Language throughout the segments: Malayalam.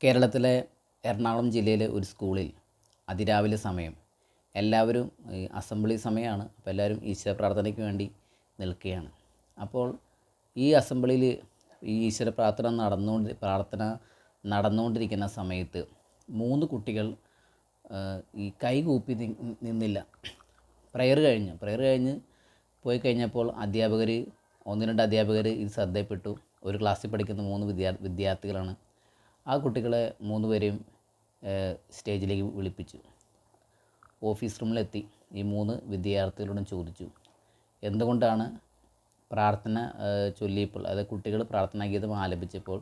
കേരളത്തിലെ എറണാകുളം ജില്ലയിലെ ഒരു സ്കൂളിൽ അതിരാവിലെ സമയം എല്ലാവരും അസംബ്ലി സമയമാണ്. അപ്പോൾ എല്ലാവരും ഈശ്വര പ്രാർത്ഥനയ്ക്ക് വേണ്ടി നിൽക്കുകയാണ്. അപ്പോൾ ഈ അസംബ്ലിയിൽ ഈ ഈശ്വര പ്രാർത്ഥന നടന്നുകൊണ്ട് പ്രാർത്ഥന നടന്നുകൊണ്ടിരിക്കുന്ന സമയത്ത് മൂന്ന് കുട്ടികൾ ഈ കൈകൂപ്പി കൂപ്പി നിന്നില്ല. പ്രയർ കഴിഞ്ഞ്. പ്രയർ കഴിഞ്ഞ് പോയി കഴിഞ്ഞപ്പോൾ അധ്യാപകർ ഒന്ന് രണ്ട് അധ്യാപകർ ഇത് ശ്രദ്ധയിൽപ്പെട്ടു. ഒരു ക്ലാസ്സിൽ പഠിക്കുന്ന മൂന്ന് വിദ്യാ വിദ്യാർത്ഥികളാണ് ആ കുട്ടികളെ മൂന്ന് പേരെയും സ്റ്റേജിലേക്ക് വിളിപ്പിച്ചു. ഓഫീസ് റൂമിലെത്തി. ഈ മൂന്ന് വിദ്യാർത്ഥികളോടും ചോദിച്ചു എന്തുകൊണ്ടാണ് പ്രാർത്ഥന ചൊല്ലിയപ്പോൾ അതായത് കുട്ടികൾ പ്രാർത്ഥനാ ഗീതം ആലപിച്ചപ്പോൾ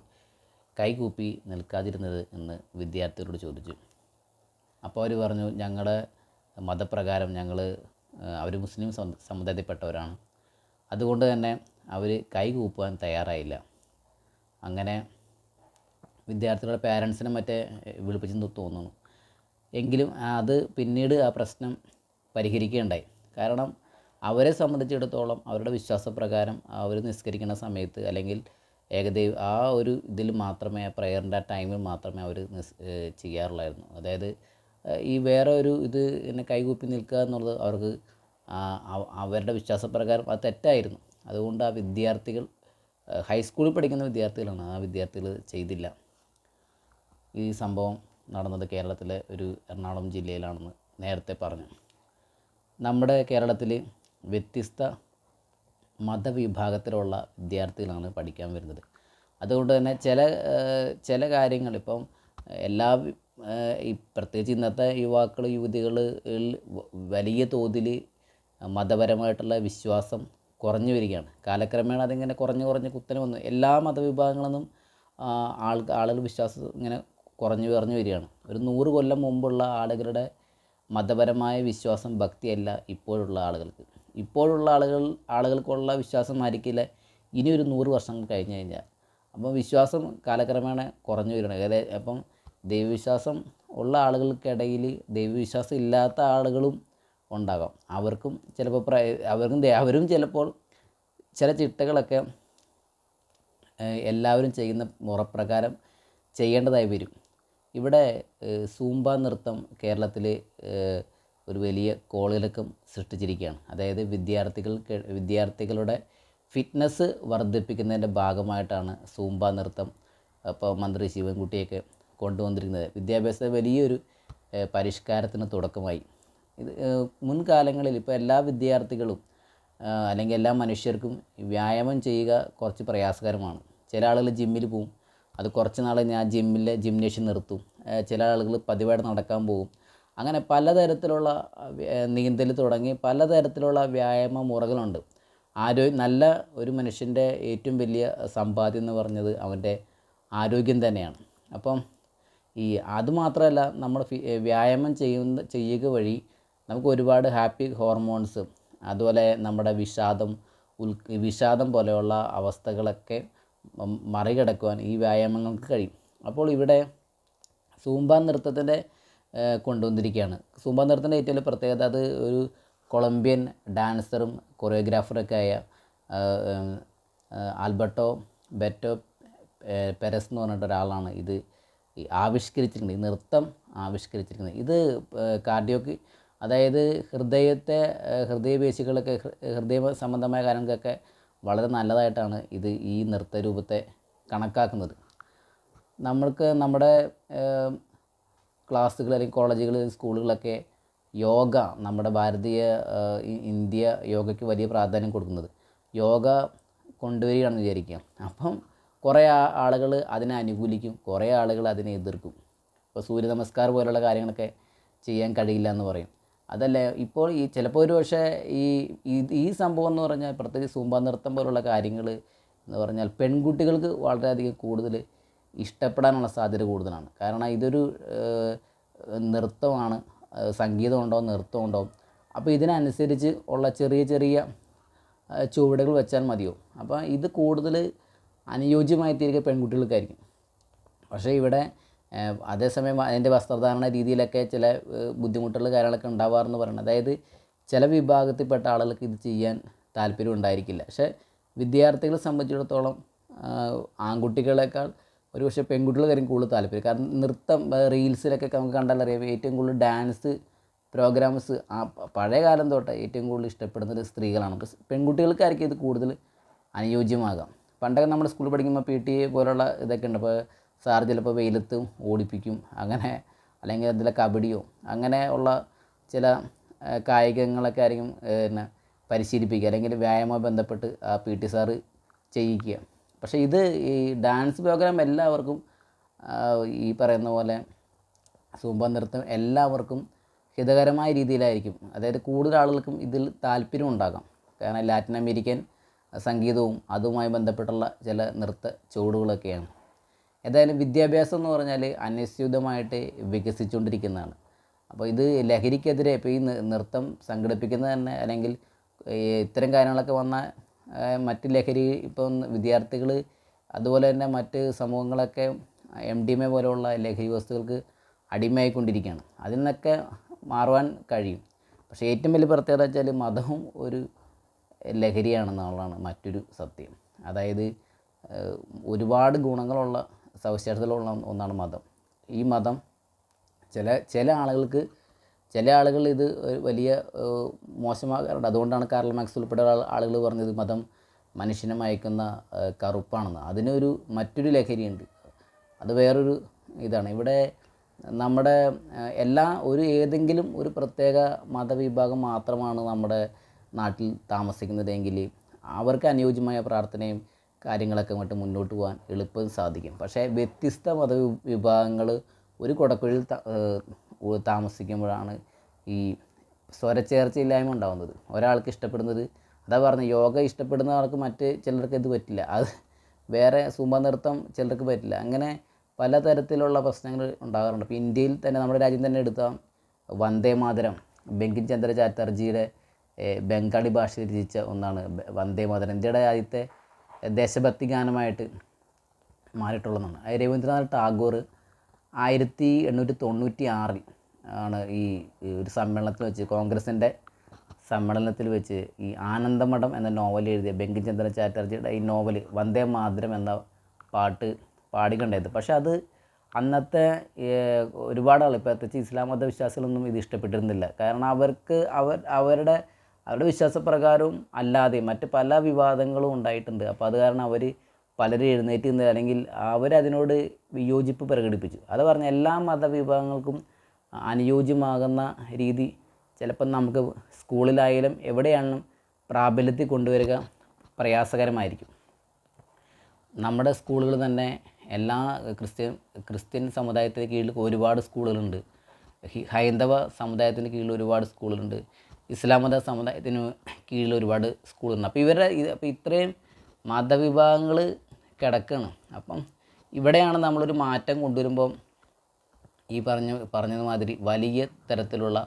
കൈകൂപ്പി നിൽക്കാതിരുന്നത്? എന്ന് വിദ്യാർത്ഥികളോട് ചോദിച്ചു. അപ്പോൾ അവർ പറഞ്ഞു ഞങ്ങളുടെ മതപ്രകാരം ഞങ്ങൾ അവർ മുസ്ലിം സമുദായത്തിൽപ്പെട്ടവരാണ്. അതുകൊണ്ട് തന്നെ അവർ കൈകൂപ്പാൻ തയ്യാറായില്ല. അങ്ങനെ വിദ്യാർത്ഥികളുടെ പാരൻസിനെ മറ്റേ വിളിപ്പിച്ചെന്ന് തോന്നുന്നു. എങ്കിലും അത് പിന്നീട് ആ പ്രശ്നം പരിഹരിക്കുകയുണ്ടായി. കാരണം അവരെ സംബന്ധിച്ചിടത്തോളം അവരുടെ വിശ്വാസപ്രകാരം അവർ നിസ്കരിക്കുന്ന സമയത്ത് അല്ലെങ്കിൽ ഏകദൈവ ആ ഒരു ഇതിൽ മാത്രമേ പ്രയറിന്റെ ആ ടൈമിൽ മാത്രമേ അവർ നിസ് ചെയ്യാറുള്ളായിരുന്നു. അതായത് ഈ വേറെ ഒരു ഇത് എന്നെ കൈകൂപ്പി നിൽക്കുക എന്നുള്ളത് അവർക്ക് അവരുടെ വിശ്വാസപ്രകാരം അത് തെറ്റായിരുന്നു. അതുകൊണ്ട് ആ വിദ്യാർത്ഥികൾ ഹൈസ്കൂളിൽ പഠിക്കുന്ന വിദ്യാർത്ഥികളാണ് ആ വിദ്യാർത്ഥികൾ ചെയ്തില്ല. ഈ സംഭവം നടന്നത് കേരളത്തിലെ ഒരു എറണാകുളം ജില്ലയിലാണെന്ന് നേരത്തെ പറഞ്ഞു. നമ്മുടെ കേരളത്തിൽ വ്യത്യസ്ത മതവിഭാഗത്തിലുള്ള വിദ്യാർത്ഥികളാണ് പഠിക്കാൻ വരുന്നത്. അതുകൊണ്ട് തന്നെ ചില ചില കാര്യങ്ങൾ ഇപ്പം എല്ലാ ഈ പ്രത്യേകിച്ച് ഇന്നത്തെ യുവാക്കൾ യുവതികൾ വലിയ തോതിൽ മതപരമായിട്ടുള്ള വിശ്വാസം കുറഞ്ഞു വരികയാണ്. കാലക്രമേണ അതിങ്ങനെ കുറഞ്ഞ് കുറഞ്ഞ് കുത്തനെ വന്നു. എല്ലാ മതവിഭാഗങ്ങളിൽ നിന്നും ആൾ ആളുകൾ വിശ്വാസം ഇങ്ങനെ കുറഞ്ഞു കുറഞ്ഞു വരികയാണ്. ഒരു നൂറ് കൊല്ലം മുമ്പുള്ള ആളുകളുടെ മതപരമായ വിശ്വാസം ഭക്തിയല്ല ഇപ്പോഴുള്ള ആളുകൾക്ക്. ഇപ്പോഴുള്ള ആളുകൾ ആളുകൾക്കുള്ള വിശ്വാസം ആയിരിക്കില്ല ഇനി ഒരു നൂറ് വർഷം കഴിഞ്ഞ് കഴിഞ്ഞാൽ. അപ്പം വിശ്വാസം കാലക്രമേണ കുറഞ്ഞു വരികയാണ്. ഏകദേശം അപ്പം ദൈവവിശ്വാസം ഉള്ള ആളുകൾക്കിടയിൽ ദൈവവിശ്വാസം ഇല്ലാത്ത ആളുകളും ഉണ്ടാകാം. അവർക്കും ചിലപ്പോൾ അവർക്കും അവരും ചിലപ്പോൾ ചില ചിട്ടകളൊക്കെ എല്ലാവരും ചെയ്യുന്ന മുറപ്രകാരം ചെയ്യേണ്ടതായി വരും. ഇവിടെ സൂംബ നൃത്തം കേരളത്തിൽ ഒരു വലിയ കോളിളക്കം സൃഷ്ടിച്ചിരിക്കുകയാണ്. അതായത് വിദ്യാർത്ഥികൾ വിദ്യാർത്ഥികളുടെ ഫിറ്റ്നസ് വർദ്ധിപ്പിക്കുന്നതിന്റെ ഭാഗമായിട്ടാണ് സൂംബ നൃത്തം അപ്പോൾ മന്ത്രി ശിവൻകുട്ടിയൊക്കെ കൊണ്ടുവന്നിരിക്കുന്നത്. വിദ്യാഭ്യാസ വലിയൊരു പരിഷ്കാരത്തിന് തുടക്കമായി. ഇത് മുൻകാലങ്ങളിൽ ഇപ്പോൾ എല്ലാ വിദ്യാർത്ഥികളും അല്ലെങ്കിൽ എല്ലാ മനുഷ്യർക്കും വ്യായാമം ചെയ്യുക കുറച്ച് പ്രയാസകരമാണ്. ചില ആളുകൾ ജിമ്മിൽ പോവും അത് കുറച്ച് നാൾ ഞാൻ ജിമ്മിലെ ജിംനേഷ്യം നിർത്തും. ചില ആളുകൾ പതിവായിട്ട് നടക്കാൻ പോകും. അങ്ങനെ പലതരത്തിലുള്ള നീന്തൽ തുടങ്ങി പലതരത്തിലുള്ള വ്യായാമ മുറകളുണ്ട്. ആരോഗ്യം നല്ല ഒരു മനുഷ്യന്റെ ഏറ്റവും വലിയ സമ്പാദ്യം എന്ന് പറഞ്ഞത് അവന്റെ ആരോഗ്യം തന്നെയാണ്. അപ്പം ഈ അതുമാത്രമല്ല നമ്മൾ വ്യായാമം ചെയ്യുന്ന ചെയ്യുക വഴി നമുക്ക് ഒരുപാട് ഹാപ്പി ഹോർമോൺസ് അതുപോലെ നമ്മുടെ വിഷാദം ഉൽ വിഷാദം പോലെയുള്ള അവസ്ഥകളൊക്കെ മറികടക്കുവാൻ ഈ വ്യായാമങ്ങൾക്ക് കഴിയും. അപ്പോൾ ഇവിടെ സൂംബ നൃത്തത്തിന്റെ കൊണ്ടുവന്നിരിക്കുകയാണ്. സൂംബ നൃത്തത്തിന്റെ ഏറ്റവും വലിയ പ്രത്യേകത അത് ഒരു കൊളംബിയൻ ഡാൻസറും കൊറിയോഗ്രാഫറൊക്കെ ആയ ആൽബർട്ടോ ബെറ്റോ പെരസ് എന്ന് പറഞ്ഞിട്ട് ഒരാളാണ് ഇത് ആവിഷ്കരിച്ചിരിക്കുന്നത്. ഈ നൃത്തം ആവിഷ്കരിച്ചിരിക്കുന്നത്. ഇത് കാർഡിയോക്ക് അതായത് ഹൃദയത്തെ ഹൃദയപേശികളൊക്കെ ഹൃദയ സംബന്ധമായ കാര്യങ്ങൾക്കൊക്കെ വളരെ നല്ലതായിട്ടാണ് ഇത് ഈ നൃത്തരൂപത്തെ കണക്കാക്കുന്നത്. നമ്മൾക്ക് നമ്മുടെ ക്ലാസ്സുകൾ അല്ലെങ്കിൽ കോളേജുകൾ സ്കൂളുകളൊക്കെ യോഗ നമ്മുടെ ഭാരതീയ ഇന്ത്യ യോഗയ്ക്ക് വലിയ പ്രാധാന്യം കൊടുക്കുന്നത്. യോഗ കൊണ്ടുവരികയാണെന്ന് വിചാരിക്കുക. അപ്പം കുറേ ആളുകൾ അതിനെ അനുകൂലിക്കും കുറേ ആളുകൾ അതിനെ എതിർക്കും. ഇപ്പോൾ സൂര്യ നമസ്കാരം പോലുള്ള കാര്യങ്ങളൊക്കെ ചെയ്യാൻ കഴിയില്ല എന്ന് പറയും. അതല്ല? ഇപ്പോൾ ഈ ചിലപ്പോൾ ഒരു പക്ഷേ ഈ ഈ- സംഭവം എന്ന് പറഞ്ഞാൽ പ്രത്യേകിച്ച് സൂമ്പാ നൃത്തം പോലുള്ള കാര്യങ്ങൾ എന്ന് പറഞ്ഞാൽ പെൺകുട്ടികൾക്ക് വളരെയധികം കൂടുതൽ ഇഷ്ടപ്പെടാനുള്ള സാധ്യത കൂടുതലാണ്. കാരണം ഇതൊരു നൃത്തമാണ്. സംഗീതമുണ്ടോ നൃത്തമുണ്ടോ അപ്പോൾ ഇതിനനുസരിച്ച് ഉള്ള ചെറിയ ചെറിയ ചുവടുകൾ വെച്ചാൽ മതിയോ? അപ്പോൾ ഇത് കൂടുതൽ അനുയോജ്യമായി തീരുക പെൺകുട്ടികൾക്കായിരിക്കും. പക്ഷേ ഇവിടെ അതേസമയം അതിന്റെ വസ്ത്രധാരണ രീതിയിലൊക്കെ ചില ബുദ്ധിമുട്ടുകൾ കാര്യങ്ങളൊക്കെ ഉണ്ടാവാറെന്ന് പറയുന്നത്. അതായത് ചില വിഭാഗത്തിൽപ്പെട്ട ആളുകൾക്ക് ഇത് ചെയ്യാൻ താല്പര്യം ഉണ്ടായിരിക്കില്ല. പക്ഷേ വിദ്യാർത്ഥികളെ സംബന്ധിച്ചിടത്തോളം ആൺകുട്ടികളെക്കാൾ ഒരു പക്ഷേ പെൺകുട്ടികളായിരിക്കും കൂടുതൽ താല്പര്യം. കാരണം നൃത്തം റീൽസിലൊക്കെ നമുക്ക് കണ്ടാൽ അറിയാം ഏറ്റവും കൂടുതൽ ഡാൻസ് പ്രോഗ്രാംസ് ആ പഴയ കാലം തൊട്ട് ഏറ്റവും കൂടുതൽ ഇഷ്ടപ്പെടുന്നത് സ്ത്രീകളാണ്. പെൺകുട്ടികൾക്കായിരിക്കും ഇത് കൂടുതൽ അനുയോജ്യമാകാം. പണ്ടൊക്കെ നമ്മുടെ സ്കൂളിൽ പഠിക്കുമ്പോൾ പി ടി എ പോലുള്ള ഇതൊക്കെ ഉണ്ട്. അപ്പോൾ സാർ ചിലപ്പോൾ വെയിലത്ത് ഓടിപ്പിക്കും അങ്ങനെ അല്ലെങ്കിൽ അതിലെ കബഡിയോ അങ്ങനെ ഉള്ള ചില കായികങ്ങളൊക്കെ ആയിരിക്കും പിന്നെ പരിശീലിപ്പിക്കുക അല്ലെങ്കിൽ വ്യായാമവുമായി ബന്ധപ്പെട്ട് ആ പി ടി സാറ് ചെയ്യിക്കുക. പക്ഷേ ഇത് ഈ ഡാൻസ് പ്രോഗ്രാം എല്ലാവർക്കും ഈ പറയുന്ന പോലെ സൂമ്പ നൃത്തം എല്ലാവർക്കും ഹിതകരമായ രീതിയിലായിരിക്കും. അതായത് കൂടുതൽ ആളുകൾക്കും ഇതിൽ താല്പര്യം ഉണ്ടാകാം. കാരണം ലാറ്റിൻ അമേരിക്കൻ സംഗീതവും അതുമായി ബന്ധപ്പെട്ടുള്ള ചില നൃത്ത ചുവടുകളൊക്കെയാണ്. ഏതായാലും വിദ്യാഭ്യാസം എന്ന് പറഞ്ഞാൽ അനിശ്ചിതമായിട്ട് വികസിച്ചുകൊണ്ടിരിക്കുന്നതാണ്. അപ്പോൾ ഇത് ലഹരിക്കെതിരെ ഇപ്പോൾ ഈ നൃത്തം സംഘടിപ്പിക്കുന്നത് തന്നെ അല്ലെങ്കിൽ ഇത്തരം കാര്യങ്ങളൊക്കെ വന്ന മറ്റ് ലഹരി ഇപ്പം വിദ്യാർത്ഥികൾ അതുപോലെ തന്നെ മറ്റ് സമൂഹങ്ങളൊക്കെ എം ഡി എം എ പോലെയുള്ള ലഹരി വസ്തുക്കൾക്ക് അടിമയായിക്കൊണ്ടിരിക്കുകയാണ്. അതിൽ നിന്നൊക്കെ മാറുവാൻ കഴിയും. പക്ഷേ ഏറ്റവും വലിയ പ്രത്യേകത വെച്ചാൽ മതവും ഒരു ലഹരിയാണെന്നുള്ളതാണ് മറ്റൊരു സത്യം. അതായത് ഒരുപാട് ഗുണങ്ങളുള്ള സവിശേഷതകളുള്ള ഒന്നാണ് മതം. ഈ മതം ചില ചില ആളുകൾക്ക് ചില ആളുകൾ ഇത് വലിയ മോശമാകാറുണ്ട്. അതുകൊണ്ടാണ് കാർൽ മാക്സ് ഉൾപ്പെടെ ആളുകൾ പറഞ്ഞത് മതം മനുഷ്യനെ മയക്കുന്ന കറുപ്പാണെന്ന്. അതിനൊരു മറ്റൊരു ലഹരിയുണ്ട്. അത് വേറൊരു ഇതാണ്. ഇവിടെ നമ്മുടെ എല്ലാ ഒരു ഏതെങ്കിലും ഒരു പ്രത്യേക മതവിഭാഗം മാത്രമാണ് നമ്മുടെ നാട്ടിൽ താമസിക്കുന്നതെങ്കിൽ അവർക്ക് അനുയോജ്യമായ പ്രാർത്ഥനയും കാര്യങ്ങളൊക്കെ അങ്ങോട്ട് മുന്നോട്ട് പോകാൻ എളുപ്പം സാധിക്കും. പക്ഷേ വ്യത്യസ്ത മത വിഭാഗങ്ങൾ ഒരു ഉ- താമസിക്കുമ്പോഴാണ് ഈ സ്വരച്ചേർച്ചയില്ലായ്മ ഉണ്ടാകുന്നത് ഒരാൾക്ക് ഇഷ്ടപ്പെടുന്നത് അതാ പറഞ്ഞ യോഗ ഇഷ്ടപ്പെടുന്ന ആൾക്ക് മറ്റ് ചിലർക്ക് ഇത് പറ്റില്ല. അത് വേറെ സുമ നൃത്തം ചിലർക്ക് പറ്റില്ല. അങ്ങനെ പലതരത്തിലുള്ള പ്രശ്നങ്ങൾ ഉണ്ടാകാറുണ്ട്. ഇപ്പോൾ ഇന്ത്യയിൽ തന്നെ നമ്മുടെ രാജ്യം തന്നെ എടുത്താൽ വന്ദേ മാതരം ബെങ്കിൻ ചന്ദ്ര ചാറ്റർജിയുടെ ബംഗാളി ഭാഷയിൽ രചിച്ച ഒന്നാണ് വന്ദേ മാതരം. ഇന്ത്യയുടെ ആദ്യത്തെ ദേശഭക്തി ഗാനമായിട്ട് മാറിയിട്ടുള്ളതാണ് രവീന്ദ്രനാഥ് ടാഗോർ ആയിരത്തി എണ്ണൂറ്റി തൊണ്ണൂറ്റി ആറിൽ ആണ് ഈ ഒരു സമ്മേളനത്തിൽ വെച്ച് കോൺഗ്രസിന്റെ സമ്മേളനത്തിൽ വെച്ച് ഈ ആനന്ദമഠം എന്ന നോവൽ എഴുതിയ ബങ്കിംചന്ദ്ര ചാറ്റർജിയുടെ ഈ നോവൽ വന്ദേ മാതരം എന്ന പാട്ട് പാടിക്കണ്ടായത് പക്ഷെ അത് അന്നത്തെ ഒരുപാട് ആൾ ഇപ്പോൾ പ്രത്യേകിച്ച് ഇസ്ലാം മത വിശ്വാസികളൊന്നും ഇത് ഇഷ്ടപ്പെട്ടിരുന്നില്ല. കാരണം അവർക്ക് അവർ അവരുടെ അവരുടെ വിശ്വാസപ്രകാരവും അല്ലാതെ മറ്റ് പല വിവാദങ്ങളും ഉണ്ടായിട്ടുണ്ട്. അപ്പോൾ അത് കാരണം അവർ പലരും എഴുന്നേറ്റ് നിന്ന് അല്ലെങ്കിൽ അവരതിനോട് വിയോജിപ്പ് പ്രകടിപ്പിച്ചു. അത് പറഞ്ഞ എല്ലാ മതവിഭാഗങ്ങൾക്കും അനുയോജ്യമാകുന്ന രീതി ചിലപ്പം നമുക്ക് സ്കൂളിലായാലും എവിടെയാണെങ്കിലും പ്രാബല്യത്തിൽ കൊണ്ടുവരിക പ്രയാസകരമായിരിക്കും. നമ്മുടെ സ്കൂളുകൾ തന്നെ എല്ലാ ക്രിസ്ത്യൻ ക്രിസ്ത്യൻ സമുദായത്തിന് കീഴിൽ ഒരുപാട് സ്കൂളുകളുണ്ട്. ഹൈന്ദവ സമുദായത്തിന് കീഴിൽ ഒരുപാട് സ്കൂളുകളുണ്ട്. ഇസ്ലാം മത സമുദായത്തിന് കീഴിൽ ഒരുപാട് സ്കൂളുണ്ട് അപ്പോൾ ഇവരുടെ ഇത് അപ്പോൾ ഇത്രയും മതവിഭാഗങ്ങൾ കിടക്കുന്നു അപ്പം ഇവിടെയാണ് നമ്മളൊരു മാറ്റം കൊണ്ടുവരുമ്പം ഈ പറഞ്ഞ പറഞ്ഞതുമാതിരി വലിയ തരത്തിലുള്ള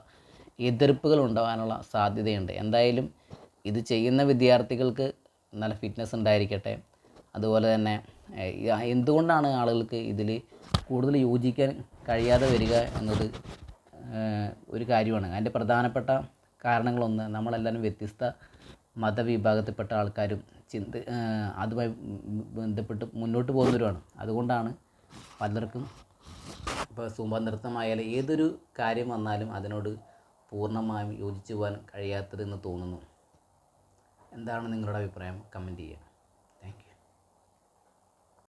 എതിർപ്പുകൾ ഉണ്ടാകാനുള്ള സാധ്യതയുണ്ട്. എന്തായാലും ഇത് ചെയ്യുന്ന വിദ്യാർത്ഥികൾക്ക് നല്ല ഫിറ്റ്നസ് ഉണ്ടായിരിക്കട്ടെ. അതുപോലെ തന്നെ എന്തുകൊണ്ടാണ് ആളുകൾക്ക് ഇതിൽ കൂടുതൽ യോജിക്കാൻ കഴിയാതെ വരിക എന്നത് ഒരു കാര്യമാണ്. അതിന്റെ പ്രധാനപ്പെട്ട കാരണങ്ങളൊന്ന് നമ്മളെല്ലാവരും വ്യത്യസ്ത മതവിഭാഗത്തിൽപ്പെട്ട ആൾക്കാരും ചിന്ത അതുമായി ബന്ധപ്പെട്ട് മുന്നോട്ട് പോകുന്നവരുമാണ്. അതുകൊണ്ടാണ് പലർക്കും ഇപ്പോൾ സൂമ്പ ഏതൊരു കാര്യം വന്നാലും അതിനോട് പൂർണമായും യോജിച്ചു പോകാൻ കഴിയാത്തതെന്ന് തോന്നുന്നു. എന്താണ് നിങ്ങളുടെ അഭിപ്രായം? കമന്റ് ചെയ്യുക.